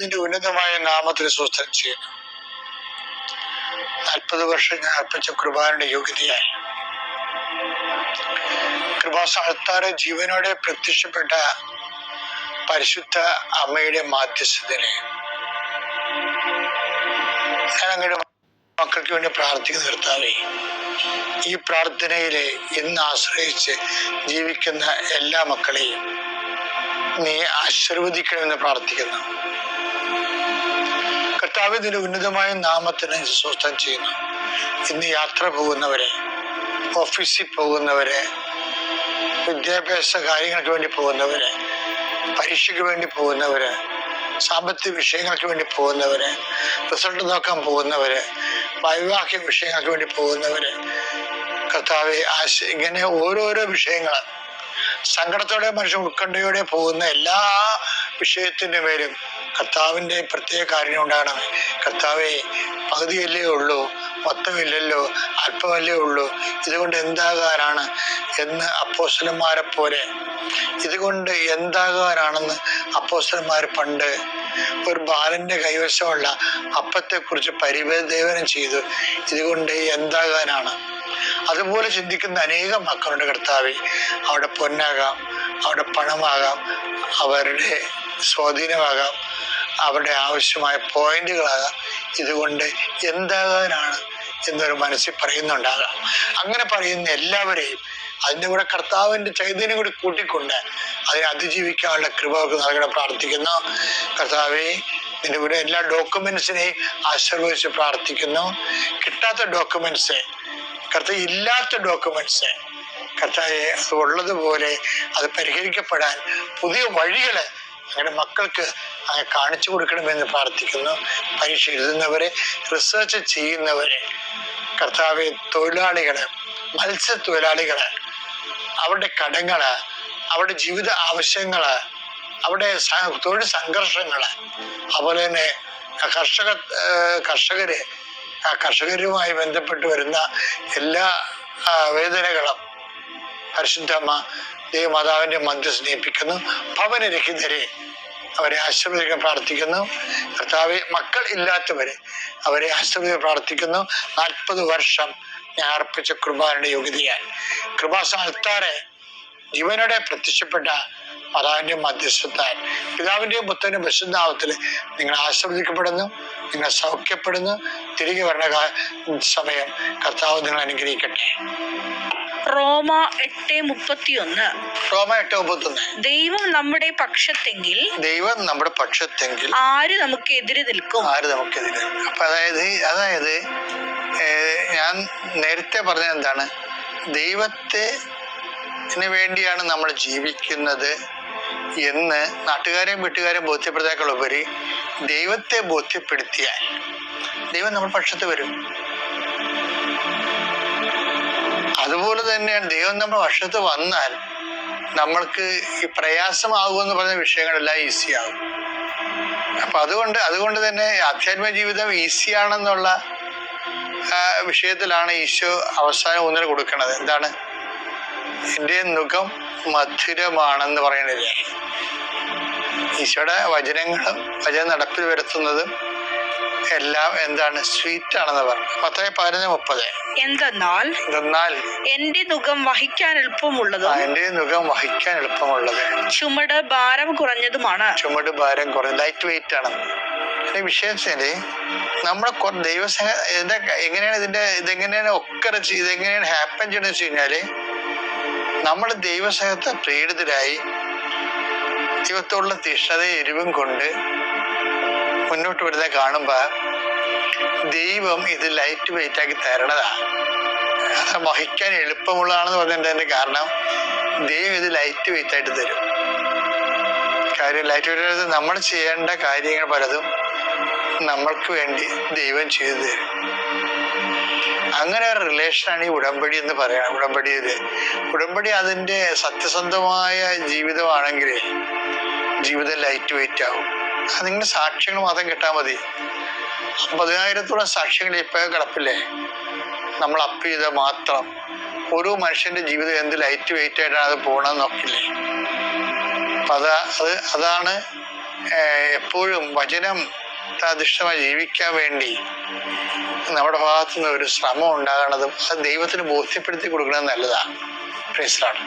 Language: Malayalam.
നിന്റെ ഉന്നതമായ നാമത്തിന് സ്വസ്ഥം ചെയ്യുന്നു. നാൽപ്പത് വർഷം ഞാൻ അർപ്പിച്ച കുർബാനയുടെ യോഗ്യതയായി. കൃപാസ്ഥാനത്താറ് ജീവനോടെ പ്രത്യക്ഷപ്പെട്ട പരിശുദ്ധ അമ്മയുടെ മാധ്യസ്ഥതയെ ഞാൻ അങ്ങയുടെ മക്കൾക്ക് വേണ്ടി പ്രാർത്ഥിക്കുന്ന നിർത്താവേ ഈ പ്രാർത്ഥനയിലെ ഇന്ന് ആശ്രയിച്ച് ജീവിക്കുന്ന എല്ലാ മക്കളെയും നീ ആശീർവദിക്കണമെന്ന് പ്രാർത്ഥിക്കുന്നു. കർത്താവ് ഉന്നതമായ നാമത്തിന് സ്വസ്ഥം ചെയ്യുന്നു. ഇന്ന് യാത്ര പോകുന്നവരെ ഓഫീസിൽ പോകുന്നവരെ വിദ്യാഭ്യാസ കാര്യങ്ങൾക്ക് വേണ്ടി പോകുന്നവരെ പരീക്ഷയ്ക്ക് വേണ്ടി പോകുന്നവരെ സാമ്പത്തിക വിഷയങ്ങൾക്ക് വേണ്ടി പോകുന്നവര് റിസൾട്ട് നോക്കാൻ പോകുന്നവര് വൈവാഹിക വിഷയങ്ങൾക്ക് വേണ്ടി പോകുന്നവര് കർത്താവെ ആശ ഇങ്ങനെ ഓരോരോ വിഷയങ്ങൾ സങ്കടത്തോടെ മനുഷ്യൻ ഉത്കണ്ഠയോടെ പോകുന്ന എല്ലാ വിഷയത്തിന്റെ മേലും കർത്താവിന്റെ പ്രത്യേക കാര്യം ഉണ്ടാകണം. കർത്താവെ പകുതിയല്ലേ ഉള്ളൂ മൊത്തമില്ലല്ലോ അല്പമല്ലേ ഉള്ളൂ. ഇതുകൊണ്ട് എന്താകാനാണ് എന്ന് അപ്പോസ്റ്റലന്മാരെ പോലെ. ഇതുകൊണ്ട് എന്താകാനാണെന്ന് അപ്പോസ്റ്റലന്മാർ പണ്ട് ഒരു ബാലന്റെ കൈവശമുള്ള അപ്പത്തെക്കുറിച്ച് പരിവേദേവനം ചെയ്തു. ഇതുകൊണ്ട് എന്താകാനാണ്? അതുപോലെ ചിന്തിക്കുന്ന അനേകം മക്കളുടെ കർത്താവെ. അവിടെ പൊന്നാകാം അവിടെ പണമാകാം അവരുടെ സ്വാധീനമാകാം അവരുടെ ആവശ്യമായ പോയിന്റുകളാകാം. ഇതുകൊണ്ട് എന്താകാനാണ് എന്നൊരു മനസ്സിൽ പറയുന്നുണ്ടാകാം. അങ്ങനെ പറയുന്ന എല്ലാവരെയും അതിന്റെ കൂടെ കർത്താവിന്റെ ചൈതന്യം കൂടി കൂട്ടിക്കൊണ്ട് അതിനെ അതിജീവിക്കാനുള്ള കൃപ നൽകണം പ്രാർത്ഥിക്കുന്നു. കർത്താവെ നിന്റെ കൂടെ എല്ലാ ഡോക്യുമെന്റ്സിനെയും ആശീർവദിച്ച് പ്രാർത്ഥിക്കുന്നു. കിട്ടാത്ത ഡോക്യുമെന്റ്സ് കർത്താവ് ഇല്ലാത്ത ഡോക്യുമെന്റ്സ് കർത്താവെ അത് ഉള്ളതുപോലെ അത് പരിഹരിക്കപ്പെടാൻ പുതിയ വഴികൾ അങ്ങനെ മക്കൾക്ക് അങ്ങനെ കാണിച്ചു കൊടുക്കണമെന്ന് പ്രാർത്ഥിക്കുന്നു. പരീക്ഷ എഴുതുന്നവരെ റിസർച്ച് ചെയ്യുന്നവരെ കർത്താവെ തൊഴിലാളികൾ മത്സ്യത്തൊഴിലാളികൾ അവരുടെ കടങ്ങൾ അവരുടെ ജീവിത ആവശ്യങ്ങൾ അവരുടെ തൊഴിൽ സംഘർഷങ്ങൾ അതുപോലെ തന്നെ കർഷക കർഷകര് കർഷകരുമായി ബന്ധപ്പെട്ട് വരുന്ന എല്ലാ വേദനകളും പരിശുദ്ധമ്മ ദേവമാതാവിന്റെ മന്ത്രി സ്നേഹിപ്പിക്കുന്നു. ഭവനരഹിതരെ അവരെ ആശ്രമിക്കാൻ പ്രാർത്ഥിക്കുന്നു. കർത്താവ് മക്കൾ ഇല്ലാത്തവരെ അവരെ ആശ്രമിക്കാൻ പ്രാർത്ഥിക്കുന്നു. നാൽപ്പത് വർഷം ഞാൻ അർപ്പിച്ച കൃപാരുടെ യോഗ്യതയാൽ. കൃപാസ്ഥാനത്താറെ ജീവനോടെ പ്രത്യക്ഷപ്പെട്ട മാതാവിന്റെ മധ്യസ്ഥത്താൽ പിതാവിന്റെയും പുത്രന്റെയും വിശുദ്ധാവത്തിൽ നിങ്ങൾ ആശ്രവദിക്കപ്പെടുന്നു നിങ്ങൾ സൗഖ്യപ്പെടുന്നു. തിരികെ വരണ സമയം കർത്താവ് നിങ്ങൾ അനുഗ്രഹിക്കട്ടെ. റോമ എട്ട് മുപ്പത്തിയൊന്ന്. റോമ എട്ട് ഒമ്പത്തൊന്ന് ദൈവം നമ്മുടെ പക്ഷത്തെങ്കിൽ ദൈവം നമ്മുടെ പക്ഷത്തെങ്കിൽ ആര് നമുക്ക് എതിര് നിൽക്കും? ആര് നമുക്കെതിരെ അപ്പൊ അതായത് അതായത് ഞാൻ നേരത്തെ പറഞ്ഞ എന്താണ്? ദൈവത്തെ വേണ്ടിയാണ് നമ്മൾ ജീവിക്കുന്നത് എന്ന് നാട്ടുകാരെയും വീട്ടുകാരെയും ബോധ്യപ്പെടുത്താക്കൾ ഉപരി ദൈവത്തെ ബോധ്യപ്പെടുത്തിയാൽ ദൈവം നമ്മുടെ പക്ഷത്ത് വരും. അതുപോലെ തന്നെയാണ് ദൈവം നമ്മുടെ വശത്ത് വന്നാൽ നമ്മൾക്ക് ഈ പ്രയാസമാകുമെന്ന് പറഞ്ഞ വിഷയങ്ങളെല്ലാം ഈസിയാകും. അപ്പൊ അതുകൊണ്ട് അതുകൊണ്ട് തന്നെ ആധ്യാത്മിക ജീവിതം ഈസിയാണെന്നുള്ള വിഷയത്തിലാണ് ഈശോ അവസാനം ഊന്നൽ കൊടുക്കുന്നത്. എന്താണ്? എന്റെ മുഖം മധുരമാണെന്ന് പറയണില്ല. ഈശോയുടെ വചനങ്ങളും വചന നടപ്പിൽ വരുത്തുന്നതും എല്ലാം എന്താണ് സ്വീറ്റ് ആണെന്ന് പറഞ്ഞു. പത്തേ പതിനൊന്ന് മുപ്പത്. എന്തെന്നാൽ എന്തെന്നാൽ എന്റെ മുഖം വഹിക്കാൻ എളുപ്പമുള്ളതും എന്റെ മുഖം വഹിക്കാൻ എളുപ്പമുള്ളത്. ചുമട് ഭാരം കുറഞ്ഞതുമാണ്. ചുമട് ഭാരം കുറഞ്ഞ ലൈറ്റ് വെയിറ്റ് ആണ്. ഇതിന്റെ വിഷയം വെച്ചാൽ നമ്മുടെ ദൈവസംഘ ഇതിന്റെ എങ്ങനെയാണ് ഇതിന്റെ ഇതെങ്ങനെയാണ് ഒക്കെ ഇതെങ്ങനെയാണ് ഹാപ്പൻ ചെയ്യണമെന്ന് വെച്ച് കഴിഞ്ഞാൽ നമ്മൾ ദൈവസംഘത്തെ പ്രീഡിതരായി ദൈവത്തോടുള്ള തീഷ്ണതയും എരിവും കൊണ്ട് മുന്നോട്ട് വരുന്ന കാണുമ്പോ ദൈവം ഇത് ലൈറ്റ് വെയിറ്റ് ആക്കി തരണതാ. അത് വഹിക്കാൻ എളുപ്പമുള്ളതാണെന്ന് പറഞ്ഞതിന്റെ കാരണം ദൈവം ഇത് ലൈറ്റ് വെയിറ്റ് ആയിട്ട് തരും. കാര്യം ലൈറ്റ് വെയിറ്റ് ആയിട്ട് നമ്മൾ ചെയ്യേണ്ട കാര്യങ്ങൾ പലതും നമ്മൾക്ക് വേണ്ടി ദൈവം ചെയ്തു തരും. അങ്ങനെ ഒരു റിലേഷനാണ് ഈ ഉടമ്പടി എന്ന് പറയാം. ഉടമ്പടിയിൽ ഉടമ്പടി അതിന്റെ സത്യസന്ധമായ ജീവിതമാണെങ്കിൽ ജീവിതം ലൈറ്റ് വെയിറ്റ് ആവും. നിങ്ങളുടെ സാക്ഷ്യങ്ങൾ മാത്രം കിട്ടാൽ മതി. അമ്പതിനായിരത്തോളം സാക്ഷ്യങ്ങൾ ഇപ്പൊ കിടപ്പില്ലേ? നമ്മൾ അപ്പ് ചെയ്ത മാത്രം. ഓരോ മനുഷ്യന്റെ ജീവിതം എന്ത് ലൈറ്റ് വെയിറ്റ് ആയിട്ടാണ് അത് പോകണമെന്ന് നോക്കില്ലേ? അതാ അത് അതാണ് എപ്പോഴും വചനം അധിഷ്ഠമായി ജീവിക്കാൻ വേണ്ടി നമ്മുടെ ഭാഗത്തുനിന്ന് ഒരു ശ്രമം ഉണ്ടാകണതും അത് ദൈവത്തിന് ബോധ്യപ്പെടുത്തി കൊടുക്കുന്നത് നല്ലതാണ് പ്രൈസ് ലോർഡ്